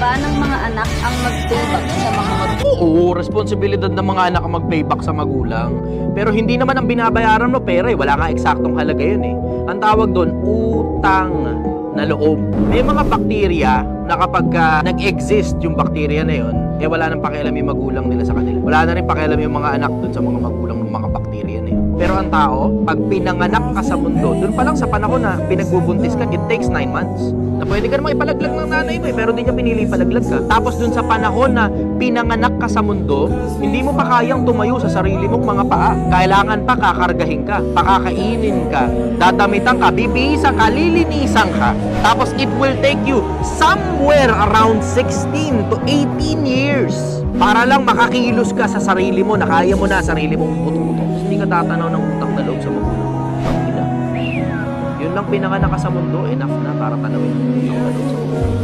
ba ng mga anak ang mag-payback sa mga magulang? Oo, responsibilidad ng mga anak ang mag-payback sa magulang. Pero hindi naman ang binabayaran mo pera eh. Wala nga eksaktong halaga yun eh. Ang tawag doon, utang na loob. May mga bakterya na kapag ah, nag-exist yung bakterya na yun, eh wala nang pakialam yung magulang nila sa kanila. Wala na rin pakialam yung mga anak doon sa mga magulang ng mga bakterya. Pero ang tao, pag pinanganak ka sa mundo, doon pa lang sa panahon na pinagbubuntis ka, it takes 9 months. Na pwede ka namang ipalaglag ng nanay mo eh, pero di niya pinili ipalaglag ka. Tapos doon sa panahon na pinanganak ka sa mundo, hindi mo pa kayang tumayo sa sarili mong mga paa. Kailangan pa kakargahin ka, pakakainin ka, dadamitan ka, bibihisan ka, lilinisan ka. Tapos it will take you somewhere around 16 to 18 years para lang makakilos ka sa sarili mo na kaya mo na sarili mong utot-utot. Hindi ka tatanaw ng utang na loob sa magulang. Ang ina. Yun lang pinanganak ka sa mundo, enough na para tanawin yung utang na loob sa magulang.